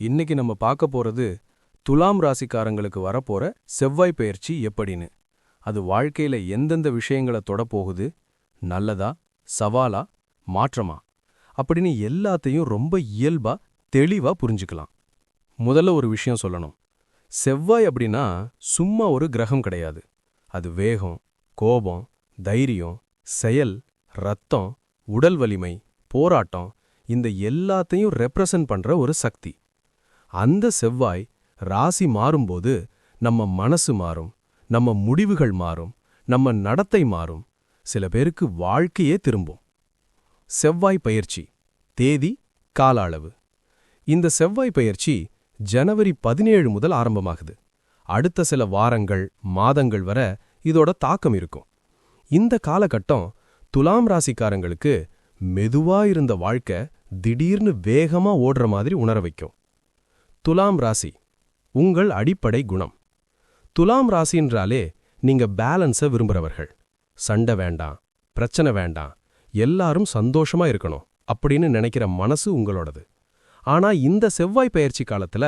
இன்னைக்கு நம்ம பார்க்க போறது துலாம் ராசிக்காரங்களுக்கு வரப்போற செவ்வாய் பயிற்சி எப்படின்னு. அது வாழ்க்கையில எந்தெந்த விஷயங்களை தொடப்போகுது நல்லதா? சவாலா? மாற்றமா? அப்படின்னு எல்லாத்தையும் ரொம்ப இயல்பா தெளிவா புரிஞ்சுக்கலாம். முதல்ல ஒரு விஷயம் சொல்லணும். செவ்வாய் அப்படின்னா சும்மா ஒரு கிரகம் கிடையாது. அது வேகம் கோபம் தைரியம் செயல் ரத்தம் உடல் வலிமை போராட்டம் இந்த எல்லாத்தையும் ரெப்ரசன்ட் பண்ற ஒரு சக்தி. அந்த செவ்வாய் ராசி மாறும்போது நம்ம மனசு மாறும் நம்ம முடிவுகள் மாறும் நம்ம நடத்தை மாறும். சில பேருக்கு வாழ்க்கையே திரும்பும். செவ்வாய் பயிற்சி தேதி கால அளவு இந்த செவ்வாய் பயிற்சி ஜனவரி பதினேழு முதல் ஆரம்பமாகுது. அடுத்த சில வாரங்கள் மாதங்கள் வர இதோட தாக்கம் இருக்கும். இந்த காலகட்டம் துலாம் ராசிக்காரங்களுக்கு மெதுவா இருந்த வாழ்க்கை திடீர்னு வேகமா ஓடுற மாதிரி உணர வைக்கும். துலாம் ராசி உங்கள் அடிப்படை குணம். துலாம் ராசின்றாலே நீங்க பேலன்ஸ விரும்புறவர்கள். சண்டை வேண்டாம் பிரச்சனை வேண்டாம் எல்லாரும் சந்தோஷமா இருக்கணும் அப்படின்னு நினைக்கிற மனசு உங்களோடது. ஆனா இந்த செவ்வாய் பயிற்சி காலத்துல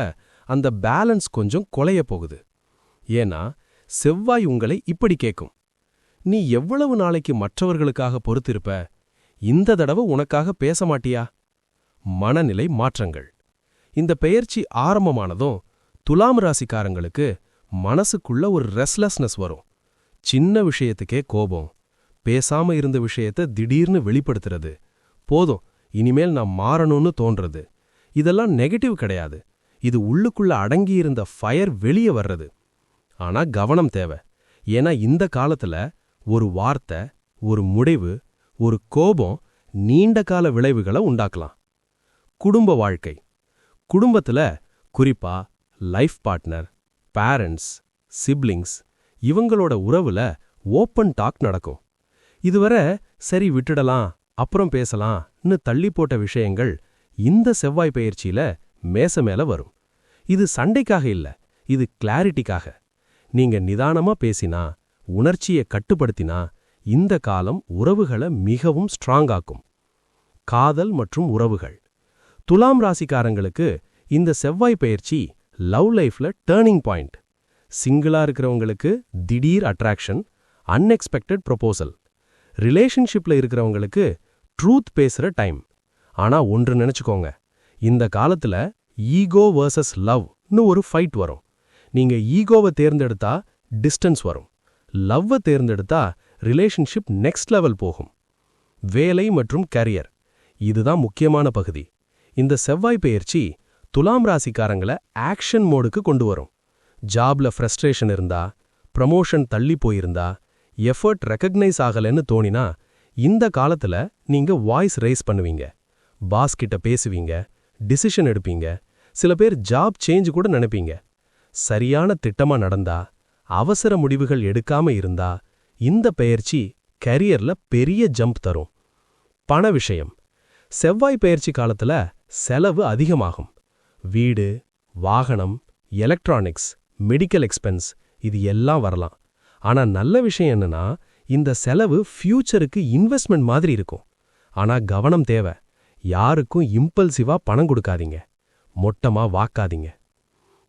அந்த பேலன்ஸ் கொஞ்சம் குலைய போகுது. ஏன்னா செவ்வாய் உங்களை இப்படி கேட்கும் நீ எவ்வளவு நாளைக்கு மற்றவர்களுக்காக பொறுத்திருப்ப? இந்த தடவை உனக்காக பேச மாட்டியா? மனநிலை மாற்றங்கள். இந்த பெயர்ச்சி ஆரம்பமானதும் துலாம் ராசிக்காரங்களுக்கு மனசுக்குள்ள ஒரு ரெஸ்லெஸ்னஸ் வரும். சின்ன விஷயத்துக்கே கோபம் பேசாம இருந்த விஷயத்த திடீர்னு வெளிப்படுத்துறது. போதும் இனிமேல் நான் மாறணும்னு தோன்றது. இதெல்லாம் நெகட்டிவ் கிடையாது. இது உள்ளுக்குள்ள அடங்கியிருந்த ஃபயர் வெளியே வர்றது. ஆனா கவனம் தேவை. ஏன்னா இந்த காலத்துல ஒரு வார்த்தை ஒரு முடிவு ஒரு கோபம் நீண்ட கால விளைவுகளை உண்டாக்கலாம். குடும்ப வாழ்க்கை. குடும்பத்துல குறிப்பா லைஃப் பார்ட்னர் பேரண்ட்ஸ் சிப்ளிங்ஸ் இவங்களோட உறவுல ஓப்பன் டாக் நடக்கும். இதுவரை சரி விட்டுடலாம் அப்புறம் பேசலாம்னு தள்ளி போட்ட விஷயங்கள் இந்த செவ்வாய் பயிற்சியில மேச மேல வரும். இது சண்டைக்காக இல்ல இது கிளாரிட்டிக்காக நீங்க நிதானமா பேசினா உணர்ச்சியை கட்டுப்படுத்தினா இந்த காலம் உறவுகளை மிகவும் ஸ்ட்ராங்காக்கும் காதல் மற்றும் உறவுகள். துலாம் ராசிக்காரங்களுக்கு இந்த செவ்வாய் பயிற்சி லவ் லைஃப்ல டேர்னிங் பாயிண்ட் சிங்கிளா இருக்கிறவங்களுக்கு திடீர் அட்ராக்ஷன் அன்எக்ஸ்பெக்டட் ப்ரொபோசல் ரிலேஷன்ஷிப்ல இருக்கிறவங்களுக்கு ட்ரூத் பேசுற டைம் ஆனா ஒன்று நினைச்சுக்கோங்க இந்த காலத்துல ஈகோ வர்சஸ் லவ்னு ஒரு ஃபைட் வரும். நீங்க ஈகோவை தேர்ந்தெடுத்தா டிஸ்டன்ஸ் வரும். லவ்வை தேர்ந்தெடுத்தா ரிலேஷன்ஷிப் நெக்ஸ்ட் லெவல் போகும். வேலை மற்றும் கரியர் இதுதான் முக்கியமான பகுதி. இந்த செவ்வாய் பெயர்ச்சி துலாம் ராசிக்காரங்கள ஆக்ஷன் மோடுக்கு கொண்டு வரும். ஜாப்ல ஃப்ரஸ்ட்ரேஷன் இருந்தா ப்ரமோஷன் தள்ளி போயிருந்தா எஃபர்ட் ரெக்கக்னைஸ் ஆகலன்னு தோணினா இந்த காலத்துல நீங்க வாய்ஸ் ரைஸ் பண்ணுவீங்க. பாஸ் கிட்ட பேசுவீங்க டிசிஷன் எடுப்பீங்க சில பேர் ஜாப் சேஞ்ச் கூட நினைப்பீங்க. சரியான திட்டமா நடந்தா அவசர முடிவுகள் எடுக்காம இருந்தா இந்த பெயர்ச்சி கரியர்ல பெரிய ஜம்ப் தரும். பண விஷயம். செவ்வாய் பெயர்ச்சி காலத்துல செலவு அதிகமாகும். வீடு வாகனம் எலக்ட்ரானிக்ஸ் மெடிக்கல் எக்ஸ்பென்ஸ் இது எல்லாம் வரலாம். ஆனா நல்ல விஷயம் என்னன்னா இந்த செலவு ஃபியூச்சருக்கு இன்வெஸ்ட்மெண்ட் மாதிரி இருக்கும். ஆனா கவனம் தேவை. யாருக்கும் இம்பல்சிவா பணம் கொடுக்காதீங்க. மொட்டமா வாக்காதீங்க.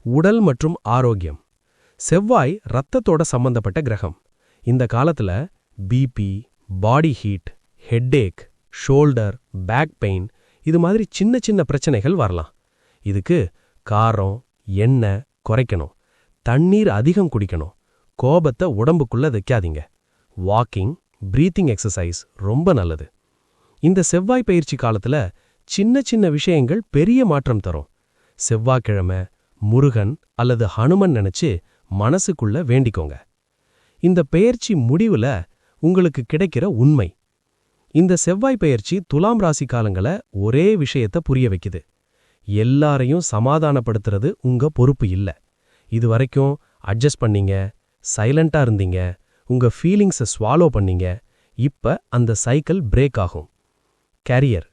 உடல் மற்றும் ஆரோக்கியம். செவ்வாய் ரத்தத்தோட சம்பந்தப்பட்ட கிரகம். இந்த காலத்துல BP body heat headache shoulder back pain இது மாதிரி சின்ன சின்ன பிரச்சனைகள் வரலாம். இதுக்கு காரம் எண்ணெய் குறைக்கணும். தண்ணீர் அதிகம் குடிக்கணும். கோபத்தை உடம்புக்குள்ள வைக்காதீங்க. வாக்கிங் பிரீத்திங் எக்ஸசைஸ் ரொம்ப நல்லது. இந்த செவ்வாய் பயிற்சி காலத்துல சின்ன சின்ன விஷயங்கள் பெரிய மாற்றம் தரும். செவ்வாய்க்கிழமை முருகன் அல்லது ஹனுமன் நினைச்சு மனசுக்குள்ள வேண்டிக்கோங்க. இந்த பெயர்ச்சி முடிவுல உங்களுக்கு கிடைக்கிற உண்மை. இந்த செவ்வாய் பயிற்சி துலாம் ராசி காலங்களை ஒரே விஷயத்த புரிய வைக்குது. எல்லாரையும் சமாதானப்படுத்துறது உங்க பொறுப்பு இல்ல. இது வரைக்கும் அட்ஜஸ்ட் பண்ணீங்க சைலண்டா இருந்தீங்க உங்க ஃபீலிங்ஸை ஸ்வாலோ பண்ணீங்க இப்ப அந்த சைக்கிள் பிரேக் ஆகும். கேரியர்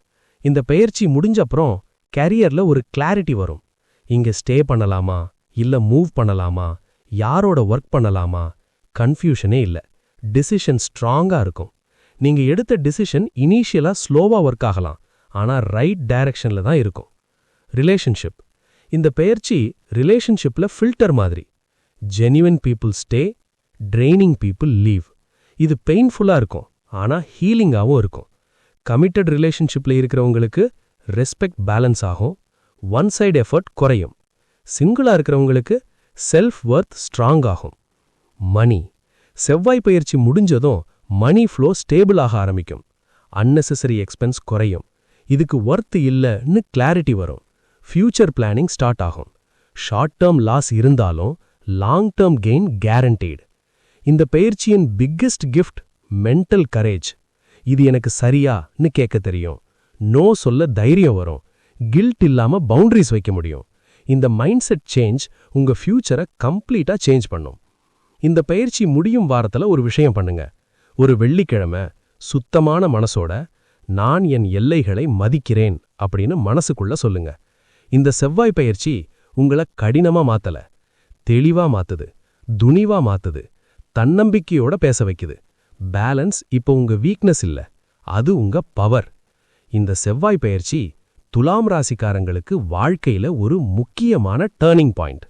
இந்த பெயர்ச்சி முடிஞ்சப்புறம் கேரியர்ல ஒரு கிளாரிட்டி வரும். இங்க ஸ்டே பண்ணலாமா? இல்ல மூவ் பண்ணலாமா? யாரோட ஒர்க் பண்ணலாமா? கன்ஃபியூஷனே இல்ல. டிசிஷன் ஸ்ட்ராங்கா இருக்கும். நீங்க எடுத்த டிசிஷன் இனிஷியலா ஸ்லோவா ஒர்க் ஆகலாம். ஆனா ரைட் டைரக்ஷன்ல தான் இருக்கும். ரிலேஷன்ஷிப் இந்த பெயர்ச்சி ரிலேஷன்ஷிப்ல ஃபில்டர் மாதிரி. Genuine people stay draining people leave இது பெயின்ஃபுல்லா இருக்கும். ஆனா ஹீலிங்காவும் இருக்கும். கமிட்டட் ரிலேஷன்ஷிப்ல இருக்கிறவங்களுக்கு ரெஸ்பெக்ட் பேலன்ஸ் ஆகும். ஒன் சைடு எஃபர்ட் குறையும். சிங்கிளா இருக்கிறவங்களுக்கு செல்ஃப் ஒர்த் ஸ்ட்ராங் ஆகும். மணி செவ்வாய் பயிற்சி முடிஞ்சதும் மணி ஃப்ளோ ஸ்டேபிள் ஆக ஆரம்பிக்கும். அன்னெசரி எக்ஸ்பென்ஸ் குறையும். இதுக்கு ஒர்த் இல்லைன்னு கிளாரிட்டி வரும். ஃபியூச்சர் பிளானிங் ஸ்டார்ட் ஆகும். ஷார்ட் டேர்ம் லாஸ் இருந்தாலும் லாங் டேர்ம் கெயின் கேரண்டீடு இந்த பயிற்சியின் பிக்கெஸ்ட் கிஃப்ட் மென்டல் கரேஜ் இது எனக்கு சரியான்னு கேட்க தெரியும். நோ சொல்ல தைரியம் வரும். கில்ட் இல்லாம பவுண்டரிஸ் வைக்க முடியும். இந்த மைண்ட் செட் சேஞ்ச் உங்க ஃபியூச்சரை கம்ப்ளீட்டா சேஞ்ச் பண்ணும். இந்த பயிற்சி முடியும் வாரத்துல ஒரு விஷயம் பண்ணுங்க. ஒரு வெள்ளிக்கிழமை சுத்தமான மனசோட நான் என் எல்லைகளை மதிக்கிறேன் அப்படின்னு மனசுக்குள்ள சொல்லுங்க. இந்த செவ்வாய் பயிற்சி உங்கள கடினமா மாத்தல தெளிவா மாத்துது துணிவா மாத்துது தன்னம்பிக்கையோட பேச வைக்குது. பேலன்ஸ் இப்போ உங்க வீக்னஸ் இல்ல அது உங்க பவர் இந்த செவ்வாய் பயிற்சி துலாம் ராசிக்காரங்களுக்கு வாழ்க்கையில ஒரு முக்கியமான டேர்னிங் பாயிண்ட்